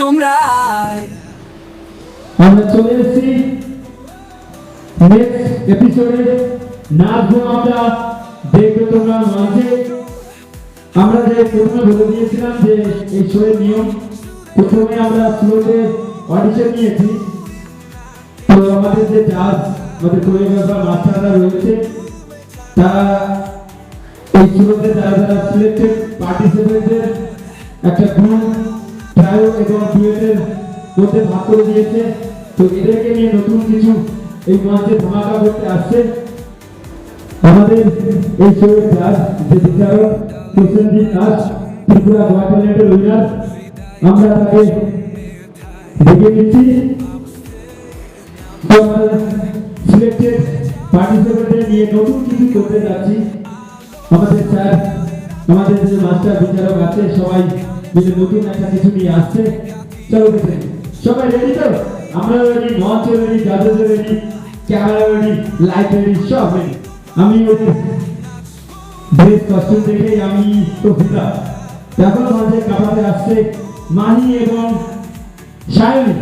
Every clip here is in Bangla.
তোমরা চলে এসেছি এপিসোডে নাচবো আমরা দেখবে তোমরা মঞ্চে আমরা যে প্রথমে বলে দিয়েছিলাম যে এই শোয়ের নিয়ম, প্রথমে আমরা স্লোতে অডিশন নিয়েছি। তো আমাদের যে জাজ আমাদের কোরিওগ্রাফার মাস্টাররা রয়েছে, তারা এই স্লোতে যারা যারা সিলেক্টেড পার্টিসিপেন্টদের একটা গ্রুপ ট্রায়ো এবং ডুয়েটের মধ্যে ভাগ করে দিয়েছে। তো এদেরকে নিয়ে নতুন কিছু এই মঞ্চে ধামাকা করতে আসছে। আমাদের এই শোয়ের জাজ যে বিচারক প্রসেনজিৎ দাস, ত্রিপুরা গোয়া উইনার আমরা তাকে ডেকে নিচ্ছি। সিলেক্টেড পার্টিসিপেন্টদের নিয়ে নতুন কিছু করতে যাচ্ছি। আমাদের স্যার আমাদের যে মাস্টার বিচারক আছে, সবাই নতুন একটা কিছু নিয়ে আসছে। চলো সবাই রেডি তো? আমরা রেডি মঞ্চ ready ready camera ready light ready সব রেডি আমি ড্রেস কস্টিউম আমি মাঝে কাপাতে আসছে মাহি এবং সায়নী।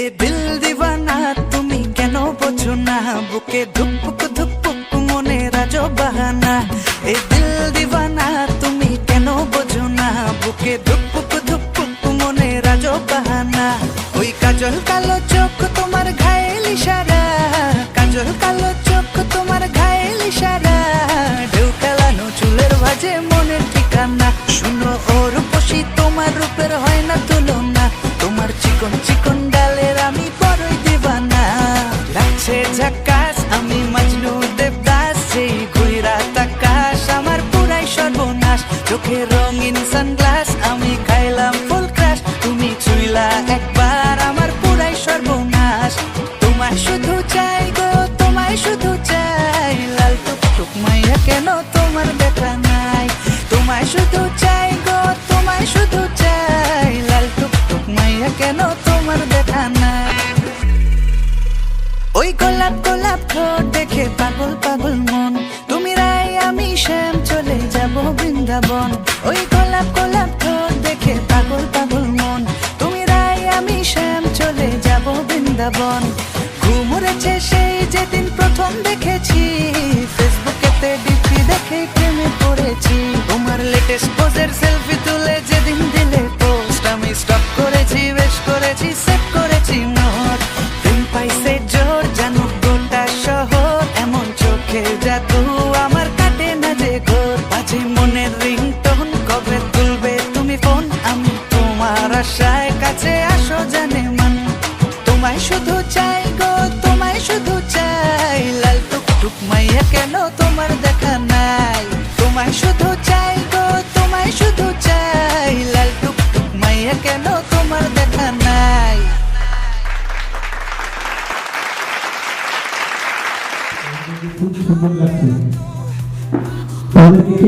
এ দিল দিওয়ানা, তুমি কেন বোঝো না? বুকে ধুকপুক ধুকপুক মনে রাজো বাহানা এ দিল দিবানা তুমি কেন বোঝো না বুকে ধুকপুক ধুকপুক মনে রাজো বাহানা ওই কাজল কালো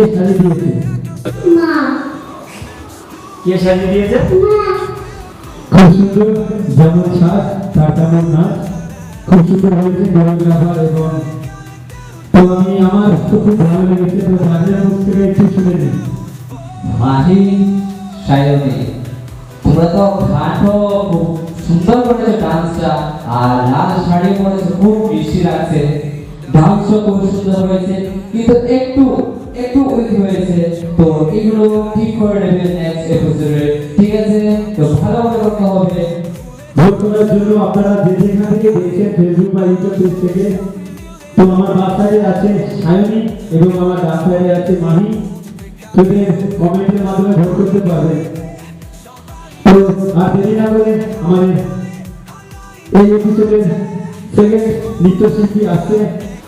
কে শাড়ি দিয়েছে। কে শাড়ি দিয়েছে? খুব সুন্দর যেমন সাজ তার তেমন নাচ। খুব সুন্দর হয়েছে কোরিওগ্রাফার এবং তো আমি আমার তো খুব ভালো লেগেছে তো রাজের মুখ থেকে একটু শুনে নিই মাহি সায়নী তোমরা তো খাটো খুব সুন্দর করেছ ডান্সটা আর লাল শাড়ি পরেছো খুব মিষ্টি লাগছে। ডান্সও খুব সুন্দর হয়েছে। কিন্তু একটু একটু উইক হয়েছে। তো এগুলো ঠিক করে নেবে নেক্সট এপিসোডে ঠিক আছে? তো ভালো করে করতে হবে। ভোট করার জন্য আপনারা যে যেখান থেকে দেখছেন ফেসবুক বা ইউটিউব পেজ থেকে, তো আমার বাসায় আছে সায়নী এবং আমার ডাক্তারে আছে মাহি। তোদের কমেন্টের মাধ্যমে ভোট করতে পারবে। তো আর দেরি না করে আমাদের এই এপিসোডের সেকেন্ড নৃত্যশিল্পী আছে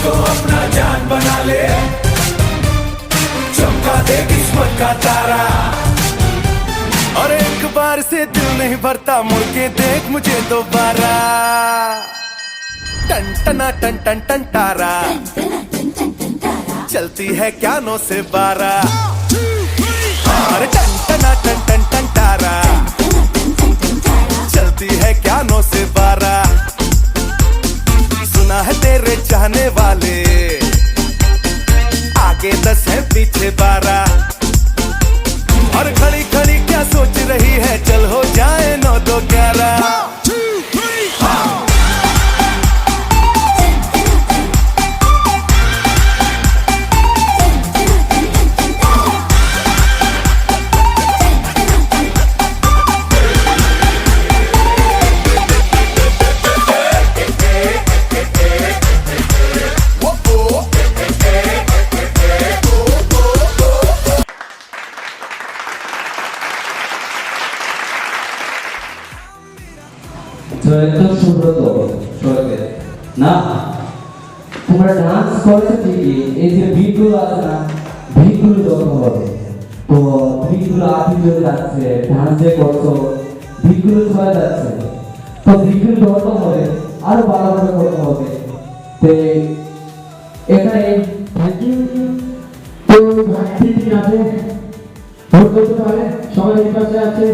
मुझको अपना जान बना ले। चमका दे किस्मत का तारा। और एक बार से दिल नहीं भरता, मुड़ के देख मुझे दोबारा। टन, टना, टन टन टन तारा। चलती है क्या नो से बारा। अरे टन, टना, टन टन टन तारा। चलती है क्या नो से बारा। सुना है तेरे चाहने वाले। आगे दस है, पीछे बारह। और खड़ी खड़ी क्या सोच रही है? चल हो जाए नौ दो ग्यारह। বিটগুলো চলে যাচ্ছে। তো বিটগুলো যত হবে, আরও করে করতে হবে। তো এখানে তো ভাইটি ঠিক আছে? ভোট করতে পারে সবাই পাশে আছে।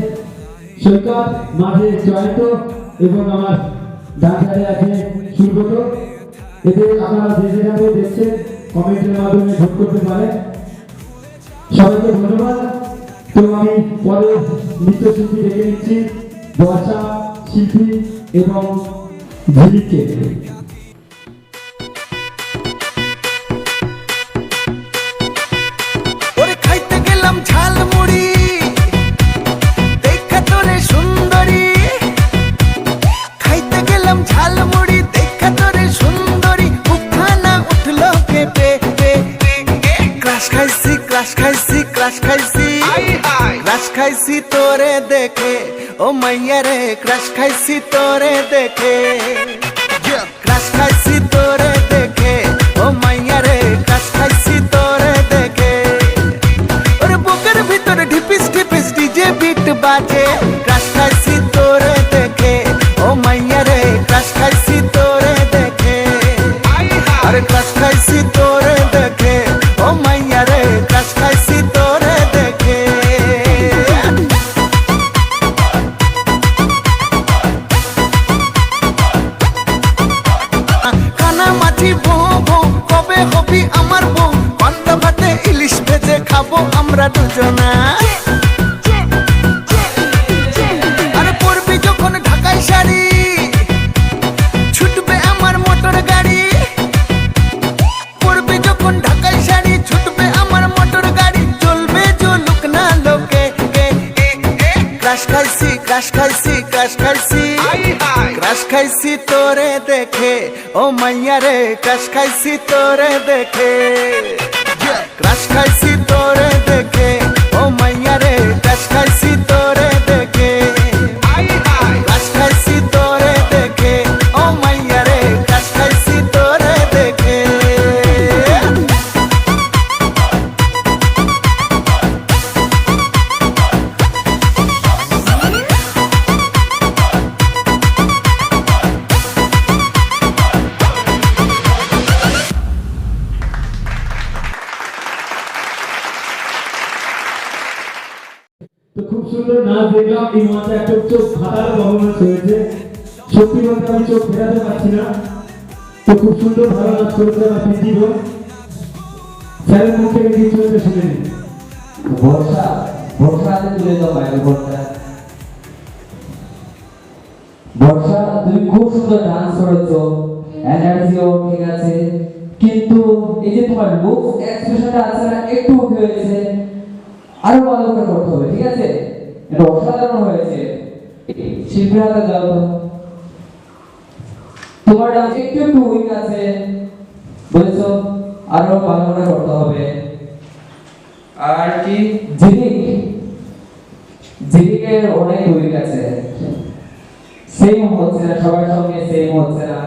সৈকত মাঝে জয়ন্ত এবং আমার ডান সাইডে আছে সুব্রত। এদের আপনারা যে যেখানে দেখছেন। কমেন্টের মাধ্যমে ভোট করতে পারে সবাইকে ধন্যবাদ। আমি পরে নৃত্যশিল্পী ডেকে নিচ্ছি শিল্পী এবং খাইতে গেলাম ঝালমুড়ি, দেখা তোরে সুন্দরী। উঠল খাইছি, ক্রাশ খাইছি খাইছি। খাইছি তোরে দেখে। ও মাইয়া রে ক্রাশ খাইছি তোরে দেখে। ক্রাশ খাইছি তোরে ও মাইয়া রে কাশ খাইছি তোরে দেখে। তো খুব সুন্দর ভালো নাচ করেছে পিজি স্যারের মুখ কিছু হয়েছে শুনে নিন বর্ষা তুলে দাও বাইরে বর্ষা বর্ষা তুমি খুব সুন্দর ডান্স করেছ। এনার্জিও ঠিক আছে। কিন্তু এই যে তোমার লুক এক্সপ্রেশনটা আছে না, একটু হয়েছে। আরও ভালো করে করতে হবে, ঠিক আছে? এটা অসাধারণ হয়েছে। শিল্পীর হাতে তো। তোমার ডান্স একটু একটু উইক আছে। আরও ভালো করে করতে হবে। আর কি? অনেক উইক আছে। সেম হচ্ছে না সবার সঙ্গে সেম হচ্ছে না।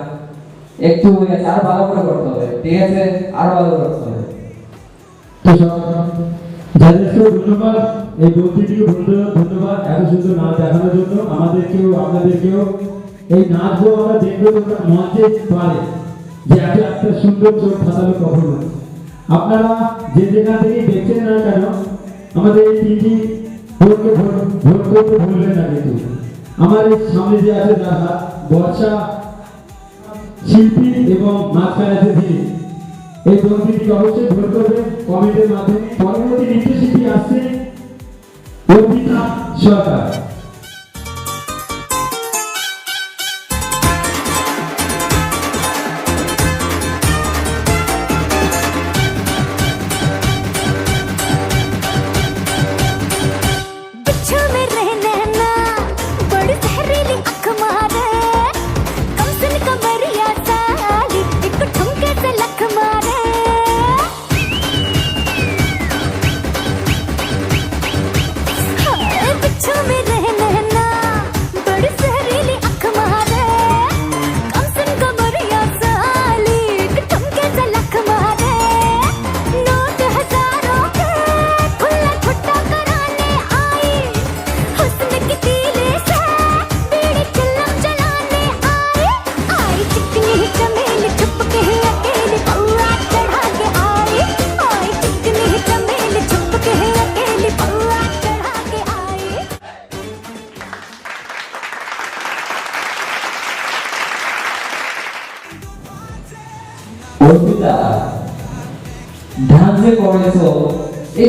একটু উইক আছে আর ভালো করে করতে হবে ঠিক আছে? আর ভালো করতে হবে। তো সব ধন্যবাদ এই বক্তৃতিকে ধন্যবাদ এত সুন্দর নাচ দেখানোর জন্য। আমাদেরকেও আপনাদেরকেও এই নাচগুলো আমরা দেখব মঞ্চে পারে, যে এত একটা সুন্দর চোখ ফাটালো কখনো আপনারা যে যেখান থেকে দেখছেন না কেন, আমাদের এই তিনটি ভোটকে ভোট করতে ভুলবেন না কিন্তু। আমার এই সামনে যে আছে দাদা, বর্ষা শিল্পী এবং মাঝখানে আছে ধীরে এই বন্ধুটিকে অবশ্যই ভোট করবেন কমেন্টের মাধ্যমে পরবর্তী নৃত্যশিল্পী আসছে? অর্পিতা সরকার।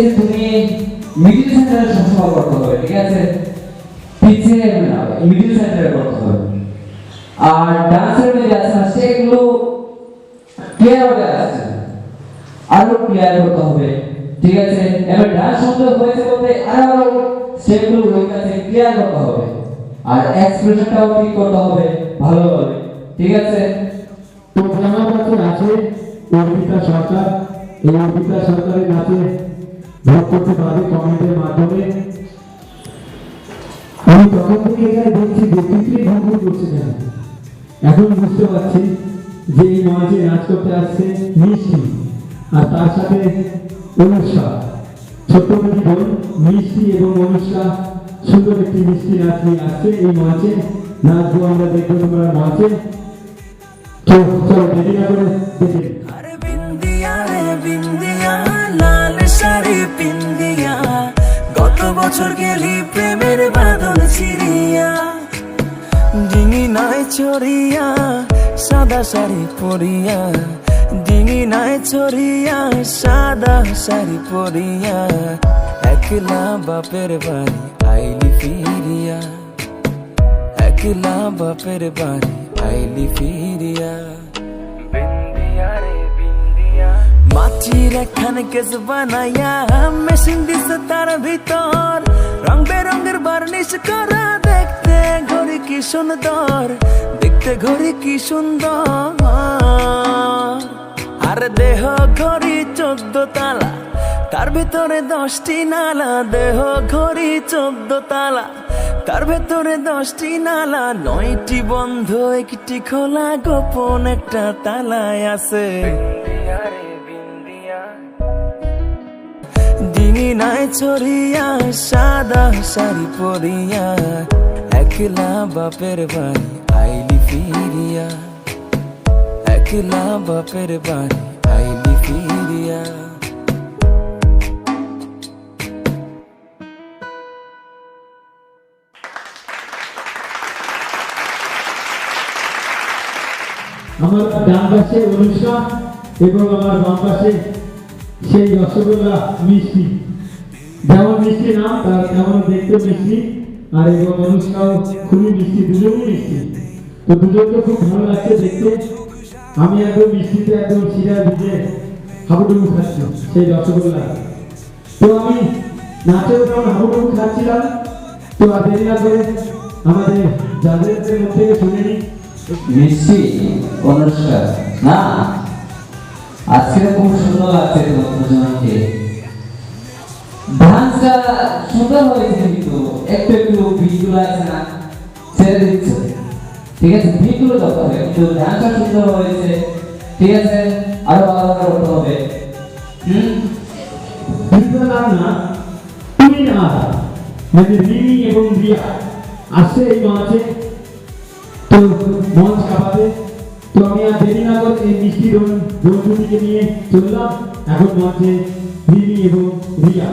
যে তুমি মিডিল সেন্টারে সবসময় করতে হবে, ঠিক আছে? পিছিয়ে মিডিল সেন্টারে করতে হবে। আর ডান্সের মধ্যে আছে না, সেগুলো ক্লিয়ার হয়ে আরও ক্লিয়ার করতে হবে, ঠিক আছে? এবার ডান্স সুন্দর হয়েছে বলতে আরও স্টেপগুলো ওই কাছে ক্লিয়ার করতে হবে। আর এক্সপ্রেশনটাও ঠিক করতে হবে, ভালোভাবে, ঠিক আছে? তো আমার কাছে আছে অর্পিতা সরকার, এই অর্পিতা সরকারের নাচে ভোট করতে পারবে কমেন্টের মাধ্যমে। আমি তখন থেকে এখানে দেখছি ব্যক্তিত্বই ভঙ্গ করছে কেন? এখন বুঝতে পারছি যে এই মঞ্চে নাচ করতে আসছে মিষ্টি। আর তার সাথে অনুষ্কা। ছোট্ট একটি বোন, মিষ্টি এবং অনুষ্কা সুন্দর একটি মিষ্টি নাচ নিয়ে আসছে এই মঞ্চে। নাচগুলো আমরা দেখব তোমরা মঞ্চে। চলো, দেরি না করে দেখে লাল শাড়ি পিন্দিয়া গত বছর গেলি প্রেমের বাদল চিরিয়া ডিঙি নাই চড়িয়া, সাদা শাড়ি পরিয়া। ডিঙি নাই চড়িয়া, সাদা শাড়ি পরিয়া। একলা বাপের বাড়ি আইলি ফিরিয়া। একলা বাপের বাড়ি আইলি ফিরিয়া। কেস বানাইয়া মেশিন দিছে তার ভিতর। রং বেরঙের বার্নিশ করা দেখতে ঘড়ি কি সুন্দর, দেখতে ঘড়ি কি সুন্দর। আর দেহ ঘড়ি চোদ্দ তালা, তার ভিতরে দশটি নালা। দেহ ঘড়ি চোদ্দ তালা, তার ভেতরে দশটি নালা। নয়টি বন্ধ, একটি খোলা, গোপন একটা তালায় আছে। নাই ছড়িয়া, সাদা শাড়ি পরিয়া, একলা বাপের বাড়ি আইলি ফিরিয়া। একলা বাপের বাড়ি আইলি ফিরিয়া। আমার ডান পাশে অনুষ্কা এবং আমার বাম পাশে সেই রসগোল্লা মিষ্টি। যেমন মিষ্টি নাম তার তেমন দেখতে মিষ্টি, আর এবং অনুষ্কাও খুবই মিষ্টি, দুজনই মিষ্টি। তো দুজনকে খুব ভালো লাগছে দেখতে। আমি একদম মিষ্টিতে একদম শিরা ভিজে হাবুডুবু খাচ্ছি, সেই রসগোল্লা। তো আমি নাচের যখন হাবুডুবু খাচ্ছিলাম, তো আর দেরি না করে আমাদের যাদের মধ্যে শুনে নিই মিষ্টি অনুষ্ঠান না, আজকে খুব সুন্দর লাগছে তোমার দুজনকে। ডান্সটা সুন্দর হয়েছে কিন্তু। একটু একটু ভিডিও আছে না, ছেড়ে দিচ্ছে। ঠিক আছে? ভিডিও দরকার হবে, কিন্তু ডান্সটা সুন্দর হয়েছে। ঠিক আছে? আরও ভালো করে করতে হবে। হুম? ভিডিও না আর না? তুমি আর মানে রিমি এবং রিয়া। আসছে এই মঞ্চে তো মঞ্চ কাঁপাতে তো আমি আর দেরি না করে এই মিষ্টি বন্ধুটিকে নিয়ে চললাম। এখন মঞ্চে রিমি এবং রিয়া।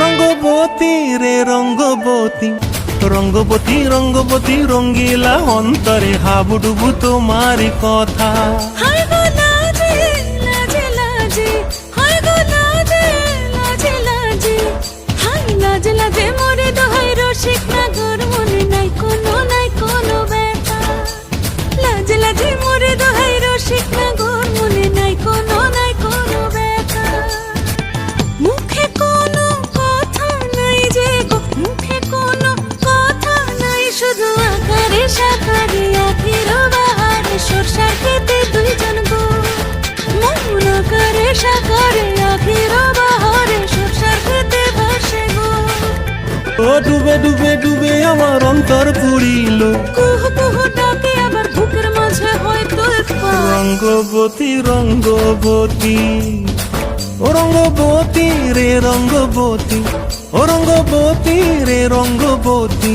রঙ্গবতী রে রঙ্গবতী রঙ্গবতী রঙ্গবতী রঙ্গিলা অন্তরে হাবুডুবু তোমারি কথা। মনে নাই কোনো কোনো আকারে সাকারে আখির বাহারে সরষার খেতে ভাসে গো। ও ডুবে ডুবে ডুবে আমার অন্তর পুরিল কুহ কুহ ডাকে আবার বুকের মাঝে হয় তোর পা রঙ্গবতী রঙ্গবতী ও রঙ্গবতী রে রঙ্গবতী ও রঙ্গবতী রে রঙ্গবতী।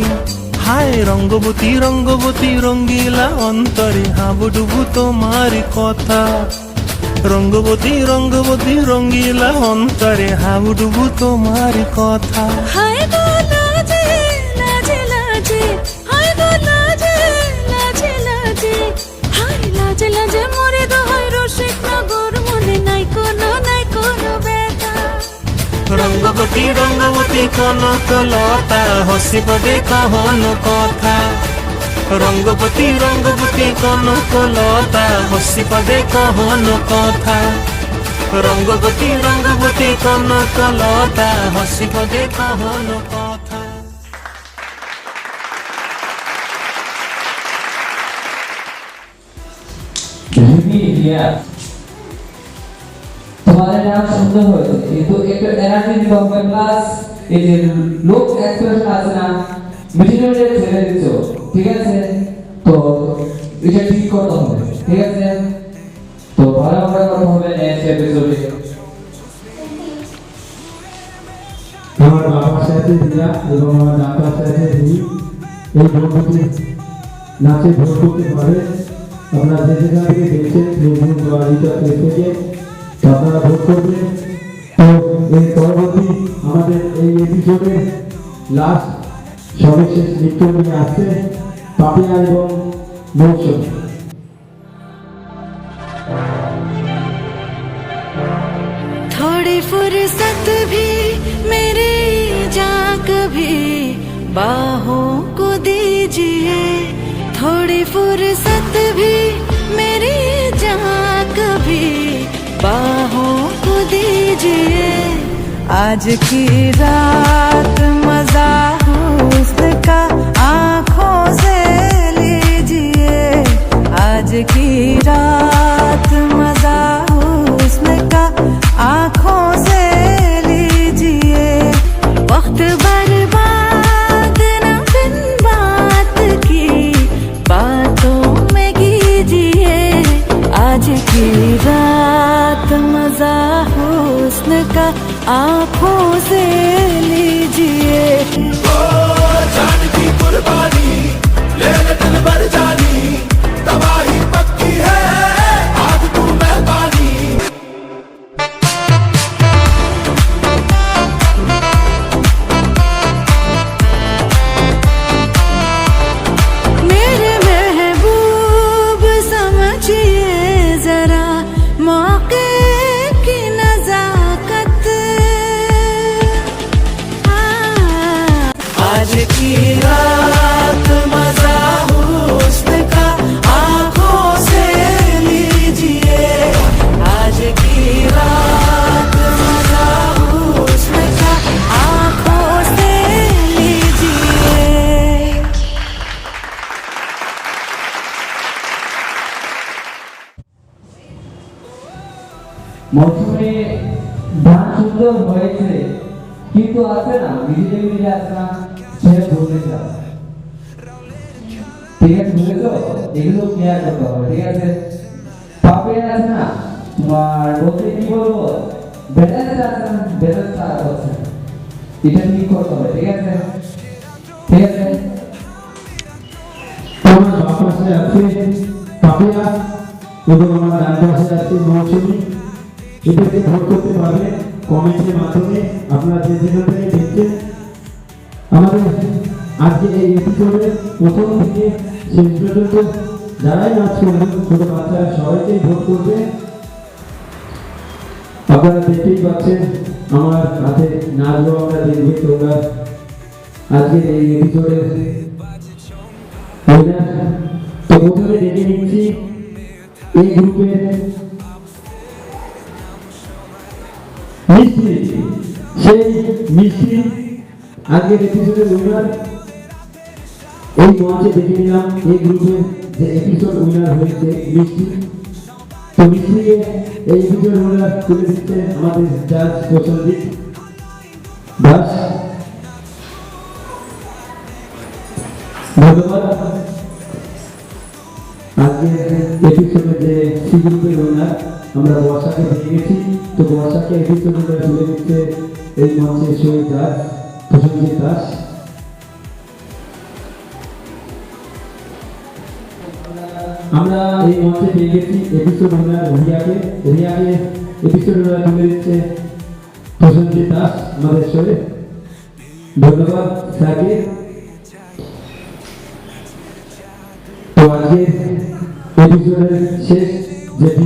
হায় রঙ্গবতী রঙ্গবতী রঙ্গিলা অন্তরে হাবুডুবু তোমার কথা। রঙ্গবতী রঙ্গবতী রঙ্গিলা অন্তরে হাবুডুবু তোমার কথা। হায় গো লাজে লাজে লাজে হায় গো লাজে লাজে লাজে। হায় লাজে লাজে মরে দোহাই রসিক নগর মনে নাই কোনো নাই কোনো ব্যথা। রঙ্গবতী রঙ্গবতী কনক লতা হসিব দেখহন কথা। রঙ্গবতী রঙ্গবতী কনক লতা হসিব দেখহন কথা। রঙ্গবতী রঙ্গবতী কনক লতা হসিব দেখহন কথা। কিন্তু একটু এনার্জি দিতে হবে প্লাস এই যে লোক এক্সপ্রেশন আছে না মেটেরিয়ালে ছেড়ে দিচ্ছ, ঠিক আছে? তো এটা ঠিক করতে হবে, ঠিক আছে? তো ভালো করে কথা হবে নেক্সট এপিসোডে আমার বাবার সাথে রিয়া এবং আমার দাদার সাথে রিমি এই বন্ধুটি নাচে ভোট করতে পারে। আপনারা যে যেখান থেকে দেখছেন বা রিচার থেকে আপনারা ভোট করবেন। তো এর পরবর্তী আমাদের এই এপিসোডে লাস্ট সর্বশেষ নৃত্য নিয়ে আসছে পাপিয়া এবং মৌসুমী थोड़ी फुर्सत भी मेरी जा कभी बाहों को दीजिए थोड़ी फुर्सत भी मेरी जा कभी बाहों को दीजिए आज की रात रात मज़ा हुस्न का आँखों মৌসুমে গান সুন্দর হয়েছে কিন্তু আছে না ডিজিটাল মিডিয়া আছে না যাও ঠিক আছে এগুলো ক্লিয়ার করতে হবে, ঠিক আছে? আছে না? তোমার বলতে কি বলব? আছে না হচ্ছে এটা ঠিক করতে হবে, ঠিক আছে? ঠিক আছে? আমার বাম পাশে আছে এবং আমার ডান পাশে আছে মৌসুমী এটাকে ভোট করতে পারবে কমেন্টের মাধ্যমে আপনারা যে যেখান থেকে দেখছেন, আমাদের আজকে এই এপিসোডে প্রথম থেকে শেষ পর্যন্ত যারাই নাচ করবে ছোট বাচ্চারা সবাইকেই ভোট করবে। আপনারা দেখতেই পাচ্ছেন, আমার হাতে নাচগুলো আমরা দেখবে তোমরা। আজকের এই এপিসোডে তো প্রথমে ডেকে নিচ্ছি, এই গ্রুপের মিস্ত্রি সেই মিস্ত্রি আজকের এপিসোডের উইনার এই মঞ্চে দেখে নিলাম, এই গ্রুপের যে এপিসোড উইনার হয়েছে মিস্ত্রি তো মিস্ত্রিকে এই এপিসোড উইনার তুলে দিচ্ছে আমাদের জাজ প্রসঞ্জিৎ দাস, ধন্যবাদ। আজকে এপিসোডে যে সি গ্রুপের আমরা বর্ষাকে পেয়ে গেছি। তো বর্ষাকে এপিসোডে তুলে দিচ্ছে এই মঞ্চে শহীদ দাস প্রসঞ্জিৎ দাস। আমরা এই মঞ্চে পেয়ে গেছি এপিসোড ওনার রিয়াকে। রিয়াকে এপিসোড ওনার তুলে দিচ্ছে প্রসঞ্জিৎ দাস আমাদের শহীদ ধন্যবাদ স্যারকে। তো আজকে এপিসোডের শেষ যে বি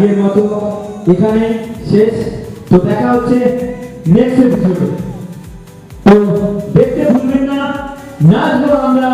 আজকের মতো। এখানে শেষ। তো দেখা হচ্ছে নেক্সট এপিসোডে তো দেখতে ভুলবেন না। নাচবো আমরা